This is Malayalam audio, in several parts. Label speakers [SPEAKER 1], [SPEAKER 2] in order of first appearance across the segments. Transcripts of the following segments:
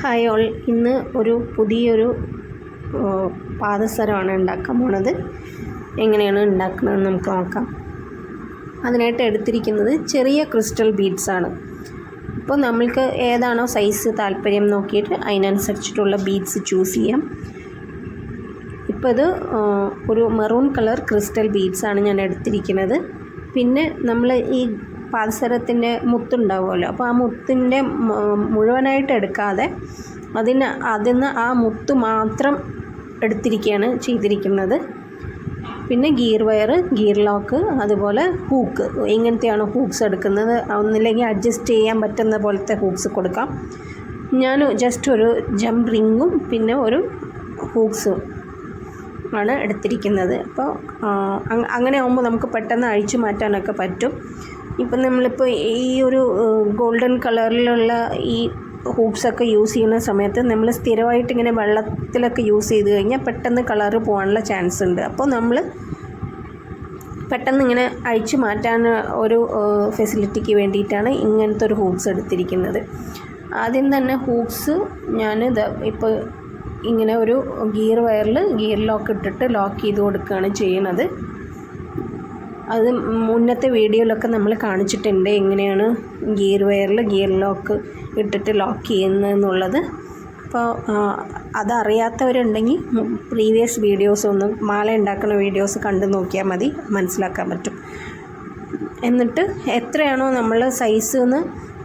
[SPEAKER 1] Hi all. ഇന്ന് ഒരു പുതിയൊരു പാദസരമാണ് ഉണ്ടാക്കാൻ പോണത്. എങ്ങനെയാണ് ഉണ്ടാക്കുന്നതെന്ന് നമുക്ക് നോക്കാം. അതിനായിട്ട് എടുത്തിരിക്കുന്നത് ചെറിയ ക്രിസ്റ്റൽ ബീഡ്സാണ് അപ്പോൾ നമ്മൾക്ക് ഏതാണോ സൈസ് താല്പര്യം നോക്കിയിട്ട് അതിനനുസരിച്ചിട്ടുള്ള ബീഡ്സ് ചൂസ് ചെയ്യാം. ഇപ്പോൾ ഇത് ഒരു മെറൂൺ കളർ ക്രിസ്റ്റൽ ബീഡ്സാണ് ഞാൻ എടുത്തിരിക്കുന്നത്. പിന്നെ നമ്മൾ ഈ പാദസരത്തിന്റെ മുത്തുണ്ടാവുമല്ലോ. അപ്പോൾ ആ മുത്തിന്റെ മുഴുവനായിട്ട് എടുക്കാതെ അതിന് അതിൽ നിന്ന് ആ മുത്ത് മാത്രം എടുത്തിരിക്കുകയാണ് ചെയ്തിരിക്കുന്നത്. പിന്നെ ഗിയർ വയർ ഗിയർ ലോക്ക് അതുപോലെ ഹൂക്ക്. എങ്ങനത്തെയാണ് ഹൂക്സ് എടുക്കുന്നത്. ഒന്നില്ലെങ്കിൽ അഡ്ജസ്റ്റ് ചെയ്യാൻ പറ്റുന്ന പോലത്തെ ഹൂക്സ് കൊടുക്കാം. ഞാൻ ജസ്റ്റ് ഒരു ജം റിങ്ങും പിന്നെ ഒരു ഹൂക്സും ആണ് എടുത്തിരിക്കുന്നത്. അപ്പോൾ അങ്ങനെ ആകുമ്പോൾ നമുക്ക് പെട്ടെന്ന് അഴിച്ചു മാറ്റാനൊക്കെ പറ്റും. ഇപ്പം നമ്മളിപ്പോൾ ഈ ഒരു ഗോൾഡൻ കളറിലുള്ള ഈ ഹൂപ്സൊക്കെ യൂസ് ചെയ്യുന്ന സമയത്ത് നമ്മൾ സ്ഥിരമായിട്ട് ഇങ്ങനെ വെള്ളത്തിലൊക്കെ യൂസ് ചെയ്ത് കഴിഞ്ഞാൽ പെട്ടെന്ന് കളറ് പോകാനുള്ള ചാൻസ് ഉണ്ട് അപ്പോൾ നമ്മൾ പെട്ടെന്ന് ഇങ്ങനെ അഴിച്ചു മാറ്റാൻ ഒരു ഫെസിലിറ്റിക്ക് വേണ്ടിയിട്ടാണ് ഇങ്ങനത്തെ ഒരു ഹൂപ്സ് എടുത്തിരിക്കുന്നത്. ആദ്യം തന്നെ ഹൂപ്സ് ഞാൻ ഇത് ഇപ്പോൾ ഇങ്ങനെ ഒരു ഗിയർ വയറിൽ ഗിയർ ലോക്ക് ഇട്ടിട്ട് ലോക്ക് ചെയ്ത് കൊടുക്കുകയാണ് ചെയ്യുന്നത്. അത് മുന്നത്തെ വീഡിയോയിലൊക്കെ നമ്മൾ കാണിച്ചിട്ടുണ്ട് എങ്ങനെയാണ് ഗിയർ വയറിൽ ഗിയർ ലോക്ക് ഇട്ടിട്ട് ലോക്ക് ചെയ്യുന്നതെന്നുള്ളത് അപ്പോൾ അതറിയാത്തവരുണ്ടെങ്കിൽ പ്രീവിയസ് വീഡിയോസ് ഒന്ന് മാല ഉണ്ടാക്കുന്ന വീഡിയോസ് കണ്ടു നോക്കിയാൽ മതി മനസ്സിലാക്കാൻ പറ്റും. എന്നിട്ട് എത്രയാണോ നമ്മൾ സൈസ് എന്ന്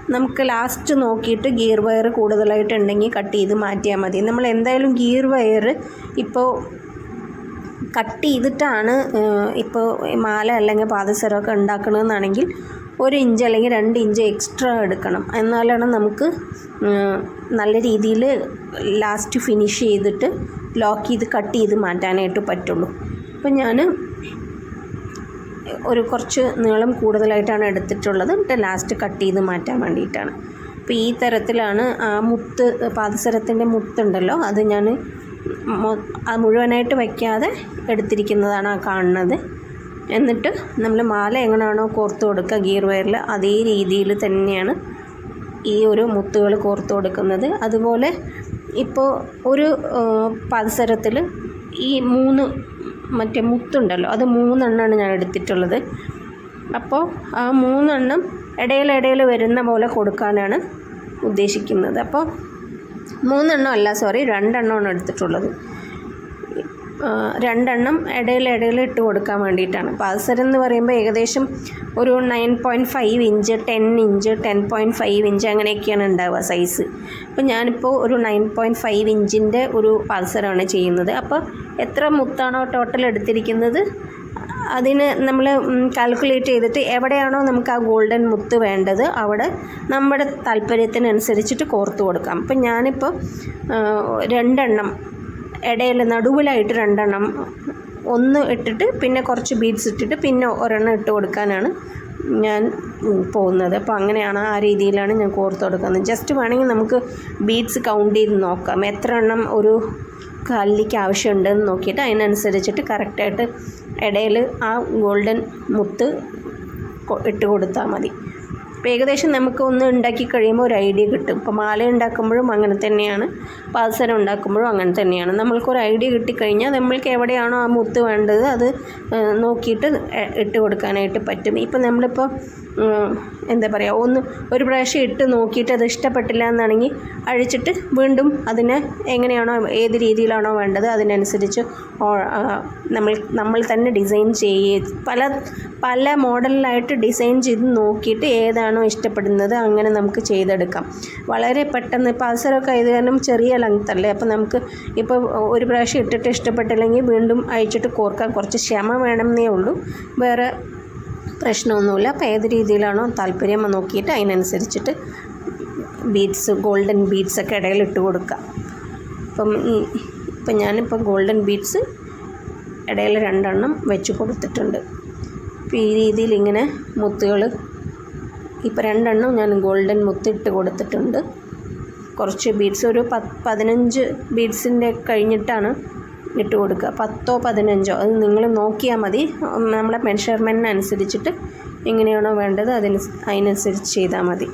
[SPEAKER 1] നമുക്ക് ലാസ്റ്റ് നോക്കിയിട്ട് ഗിയർ വയർ കൂടുതലായിട്ടുണ്ടെങ്കിൽ കട്ട് ചെയ്ത് മാറ്റിയാൽ മതി. നമ്മൾ എന്തായാലും ഗിയർ വയർ ഇപ്പോൾ കട്ട് ചെയ്തിട്ടാണ് ഇപ്പോൾ മാല അല്ലെങ്കിൽ പാദസരമൊക്കെ ഉണ്ടാക്കണമെന്നാണെങ്കിൽ ഒരു ഇഞ്ച് അല്ലെങ്കിൽ രണ്ട് ഇഞ്ച് എക്സ്ട്രാ എടുക്കണം. എന്നാലാണ് നമുക്ക് നല്ല രീതിയിൽ ലാസ്റ്റ് ഫിനിഷ് ചെയ്തിട്ട് ലോക്ക് ചെയ്ത് കട്ട് ചെയ്ത് മാറ്റാനായിട്ട് പറ്റുള്ളൂ. അപ്പം ഞാൻ ഒരു കുറച്ച് നീളം കൂടുതലായിട്ടാണ് എടുത്തിട്ടുള്ളത്. എന്നിട്ട് ലാസ്റ്റ് കട്ട് ചെയ്ത് മാറ്റാൻ വേണ്ടിയിട്ടാണ്. അപ്പോൾ ഈ തരത്തിലാണ് ആ മുത്ത് പാദസരത്തിന്റെ മുത്തുണ്ടല്ലോ അത് ഞാൻ മുഴുവനായിട്ട് വയ്ക്കാതെ എടുത്തിരിക്കുന്നതാണ് ആ കാണുന്നത്. എന്നിട്ട് നമ്മൾ മാല എങ്ങനെയാണോ കോർത്ത് കൊടുക്കുക ഗിയർ വയറിൽ അതേ രീതിയിൽ തന്നെയാണ് ഈ ഒരു മുത്തുകൾ കോർത്ത് കൊടുക്കുന്നത്. അതുപോലെ ഇപ്പോൾ ഒരു പാദസരത്തിൽ ഈ മൂന്ന് മറ്റേ മുത്തുണ്ടല്ലോ അത് മൂന്നെണ്ണമാണ് ഞാൻ എടുത്തിട്ടുള്ളത്. അപ്പോൾ ആ മൂന്നെണ്ണം ഇടയിലിടയിൽ വരുന്ന പോലെ കൊടുക്കാനാണ് ഉദ്ദേശിക്കുന്നത്. അപ്പോൾ മൂന്നെണ്ണം അല്ല സോറി രണ്ടെണ്ണമാണ് എടുത്തിട്ടുള്ളത്. രണ്ടെണ്ണം ഇടയിൽ ഇടയിൽ ഇട്ട് കൊടുക്കാൻ വേണ്ടിയിട്ടാണ്. പാൽസരം എന്ന് പറയുമ്പോൾ ഏകദേശം ഒരു nine point five inch ten inch ten point five inch അങ്ങനെയൊക്കെയാണ് ഉണ്ടാവുക സൈസ് അപ്പോൾ ഞാനിപ്പോൾ ഒരു നയൻ പോയിന്റ് ഫൈവ് ഇഞ്ചിന്റെ ഒരു പാൽസരമാണ് ചെയ്യുന്നത്. അപ്പോൾ എത്ര മുത്താണോ ടോട്ടൽ എടുത്തിരിക്കുന്നത്? അതിന് നമ്മൾ കാൽക്കുലേറ്റ് ചെയ്തിട്ട് എവിടെയാണോ നമുക്ക് ആ ഗോൾഡൻ മുത്ത് വേണ്ടത് അവിടെ നമ്മുടെ താല്പര്യത്തിനനുസരിച്ചിട്ട് കോർത്ത് കൊടുക്കാം. അപ്പം ഞാനിപ്പോൾ രണ്ടെണ്ണം ഇടയിൽ നടുവിലായിട്ട് രണ്ടെണ്ണം ഒന്ന് ഇട്ടിട്ട് പിന്നെ കുറച്ച് ബീഡ്സ് ഇട്ടിട്ട് പിന്നെ ഒരെണ്ണം ഇട്ട് കൊടുക്കാനാണ് ഞാൻ പോകുന്നത്. അപ്പോൾ അങ്ങനെയാണ് ആ രീതിയിലാണ് ഞാൻ കോർത്ത് കൊടുക്കുന്നത്. ജസ്റ്റ് വേണമെങ്കിൽ നമുക്ക് ബീഡ്സ് കൗണ്ട് ചെയ്ത് നോക്കാം. എത്ര എണ്ണം ഒരു കല്ലിക്ക് ആവശ്യമുണ്ടെന്ന് നോക്കിയിട്ട് അതിനനുസരിച്ചിട്ട് കറക്റ്റായിട്ട് ഇടയിൽ ആ ഗോൾഡൻ മുത്ത് ഇട്ട് കൊടുത്താൽ മതി. അപ്പോൾ ഏകദേശം നമുക്ക് ഒന്ന് ഉണ്ടാക്കി കഴിയുമ്പോൾ ഒരു ഐഡിയ കിട്ടും. ഇപ്പോൾ മാല ഉണ്ടാക്കുമ്പോഴും അങ്ങനെ തന്നെയാണ്. പാത്സരം ഉണ്ടാക്കുമ്പോഴും അങ്ങനെ തന്നെയാണ്. നമ്മൾക്കൊരു ഐഡിയ കിട്ടിക്കഴിഞ്ഞാൽ നമ്മൾക്ക് എവിടെയാണോ ആ മുത്ത് വേണ്ടത് അത് നോക്കിയിട്ട് ഇട്ട് കൊടുക്കാനായിട്ട് പറ്റും. ഇപ്പം നമ്മളിപ്പോൾ എന്താ പറയുക ഒന്ന് ഒരു പ്രാവശ്യം ഇട്ട് നോക്കിയിട്ട് അത് ഇഷ്ടപ്പെട്ടില്ല എന്നാണെങ്കിൽ അഴിച്ചിട്ട് വീണ്ടും അതിനെ എങ്ങനെയാണോ ഏത് രീതിയിലാണോ വേണ്ടത് അതിനനുസരിച്ച് നമ്മൾ നമ്മൾ തന്നെ ഡിസൈൻ ചെയ്ത് പല പല മോഡലിലായിട്ട് ഡിസൈൻ ചെയ്ത് നോക്കിയിട്ട് ഏതാണോ ഇഷ്ടപ്പെടുന്നത് അങ്ങനെ നമുക്ക് ചെയ്തെടുക്കാം. വളരെ പെട്ടെന്ന് ഇപ്പോൾ അവസരമൊക്കെ ആയത് കാരണം ചെറിയ ലെങ്ത് അല്ലേ അപ്പോൾ നമുക്ക് ഇപ്പോൾ ഒരു പ്രാവശ്യം ഇട്ടിട്ട് ഇഷ്ടപ്പെട്ടില്ലെങ്കിൽ വീണ്ടും അഴിച്ചിട്ട് കോർക്കാൻ കുറച്ച് ക്ഷമ വേണമെന്നേ ഉള്ളൂ. വേറെ പ്രശ്നമൊന്നുമില്ല. അപ്പോൾ ഏത് രീതിയിലാണോ താല്പര്യം നോക്കിയിട്ട് അതിനനുസരിച്ചിട്ട് ബീഡ്സ് ഗോൾഡൻ ബീഡ്സൊക്കെ ഇടയിൽ ഇട്ട് കൊടുക്കുക. അപ്പം ഇപ്പം ഞാനിപ്പോൾ ഗോൾഡൻ ബീഡ്സ് ഇടയിൽ രണ്ടെണ്ണം വെച്ച് കൊടുത്തിട്ടുണ്ട്. അപ്പോൾ ഈ രീതിയിൽ ഇങ്ങനെ മുത്തുകൾ ഇപ്പോൾ രണ്ടെണ്ണം ഞാൻ ഗോൾഡൻ മുത്തിട്ട് കൊടുത്തിട്ടുണ്ട്. കുറച്ച് ബീഡ്സ് ഒരു പത്ത് പതിനഞ്ച് ബീഡ്സിന്റെ കഴിഞ്ഞിട്ടാണ് ഇട്ട് കൊടുക്കുക. പത്തോ പതിനഞ്ചോ അത് നിങ്ങൾ നോക്കിയാൽ മതി. നമ്മളെ മെഷർമെന്റിനനുസരിച്ചിട്ട് എങ്ങനെയാണോ വേണ്ടത് അതിന് അതിനനുസരിച്ച് ചെയ്താൽ മതി.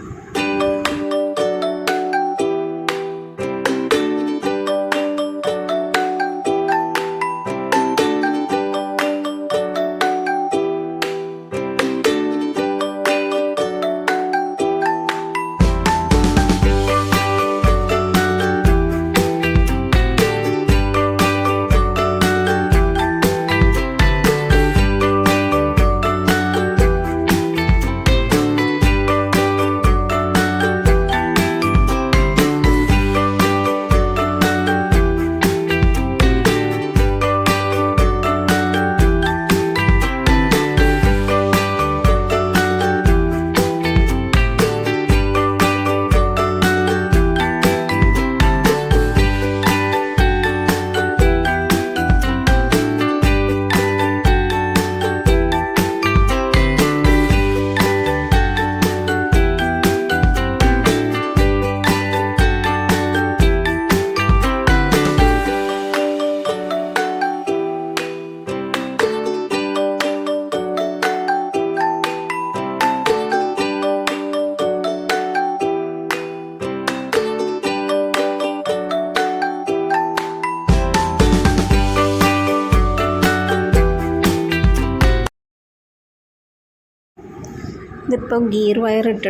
[SPEAKER 1] ഞാനിപ്പം ഗിയർ വയർ ഇട്ട്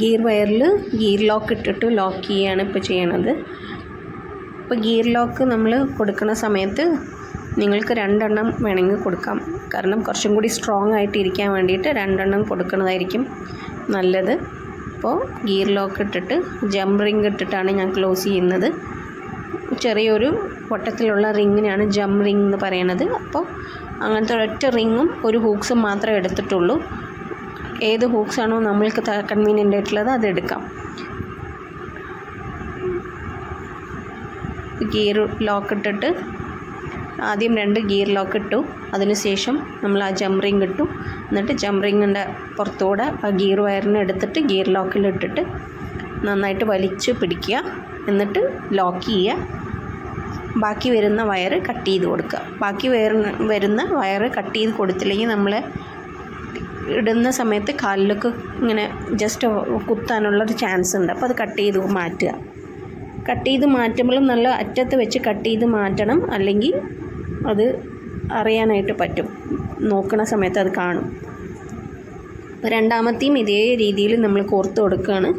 [SPEAKER 1] ഗിയർ വയറിൽ ഗിയർ ലോക്ക് ഇട്ടിട്ട് ലോക്ക് ചെയ്യുകയാണ് ഇപ്പോൾ ചെയ്യണത്. ഇപ്പോൾ ഗിയർ ലോക്ക് നമ്മൾ കൊടുക്കുന്ന സമയത്ത് നിങ്ങൾക്ക് രണ്ടെണ്ണം വേണമെങ്കിൽ കൊടുക്കാം. കാരണം കുറച്ചും കൂടി സ്ട്രോങ് ആയിട്ട് ഇരിക്കാൻ വേണ്ടിയിട്ട് രണ്ടെണ്ണം കൊടുക്കുന്നതായിരിക്കും നല്ലത്. അപ്പോൾ ഗിയർ ലോക്ക് ഇട്ടിട്ട് ജമ്പ് റിങ് ഇട്ടിട്ടാണ് ഞാൻ ക്ലോസ് ചെയ്യുന്നത്. ചെറിയൊരു വട്ടത്തിലുള്ള റിങ്ങിനാണ് ജം റിങ് എന്ന് പറയണത്. അപ്പോൾ അങ്ങനത്തെ ഒരൊറ്റ റിങ്ങും ഒരു ഹൂക്സും മാത്രമേ എടുത്തിട്ടുള്ളൂ. ഏത് ഹൂക്സാണോ നമ്മൾക്ക് കൺവീനിയന്റ് ആയിട്ടുള്ളത് അതെടുക്കാം ഗിയർ ലോക്ക് ഇട്ടിട്ട് ആദ്യം രണ്ട് ഗിയർ ലോക്ക് ഇട്ടു. അതിനുശേഷം നമ്മൾ ആ ജം റിങ് ഇട്ടു. എന്നിട്ട് ജം റിങ്ങിന്റെ പുറത്തുകൂടെ ആ ഗിയർ വയറിനെ എടുത്തിട്ട് ഗിയർ ലോക്കിൽ ഇട്ടിട്ട് നന്നായിട്ട് വലിച്ചു പിടിക്കുക. എന്നിട്ട് ലോക്ക് ചെയ്യുക. ബാക്കി വരുന്ന വയർ കട്ട് ചെയ്ത് കൊടുക്കുക. ബാക്കി വരുന്ന വരുന്ന വയർ കട്ട് ചെയ്ത് കൊടുത്തില്ലെങ്കിൽ നമ്മൾ ഇടുന്ന സമയത്ത് കാലിലൊക്കെ ഇങ്ങനെ ജസ്റ്റ് കുത്താനുള്ളൊരു ചാൻസ് ഉണ്ട്. അപ്പോൾ അത് കട്ട് ചെയ്ത് മാറ്റുക. കട്ട് ചെയ്ത് മാറ്റുമ്പോഴും നല്ല അറ്റത്ത് വെച്ച് കട്ട് ചെയ്ത് മാറ്റണം. അല്ലെങ്കിൽ അത് അറിയാനായിട്ട് പറ്റും. നോക്കണ സമയത്ത് അത് കാണും. അപ്പോൾ രണ്ടാമത്തെയും ഇതേ രീതിയിൽ നമ്മൾ കോർത്ത് കൊടുക്കുകയാണ്.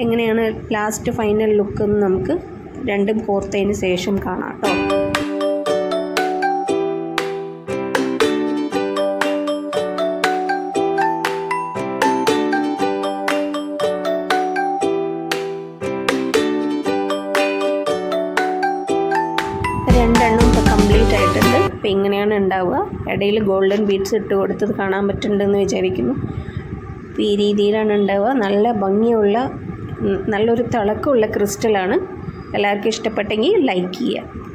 [SPEAKER 1] എങ്ങനെയാണ് ലാസ്റ്റ് ഫൈനൽ ലുക്ക് എന്ന് നമുക്ക് രണ്ടും കോർത്തതിന് ശേഷം കാണാം കേട്ടോ. ഉണ്ടാവുക. ഇടയിൽ ഗോൾഡൻ ബീഡ്സ് ഇട്ട് കൊടുത്തത് കാണാൻ പറ്റുന്നുണ്ടെന്ന് വിചാരിക്കുന്നു. അപ്പോൾ ഈ രീതിയിലാണ് ഉണ്ടാവുക. നല്ല ഭംഗിയുള്ള നല്ലൊരു തിളക്കമുള്ള ക്രിസ്റ്റലാണ് എല്ലാവർക്കും ഇഷ്ടപ്പെട്ടെങ്കിൽ ലൈക്ക് ചെയ്യുക.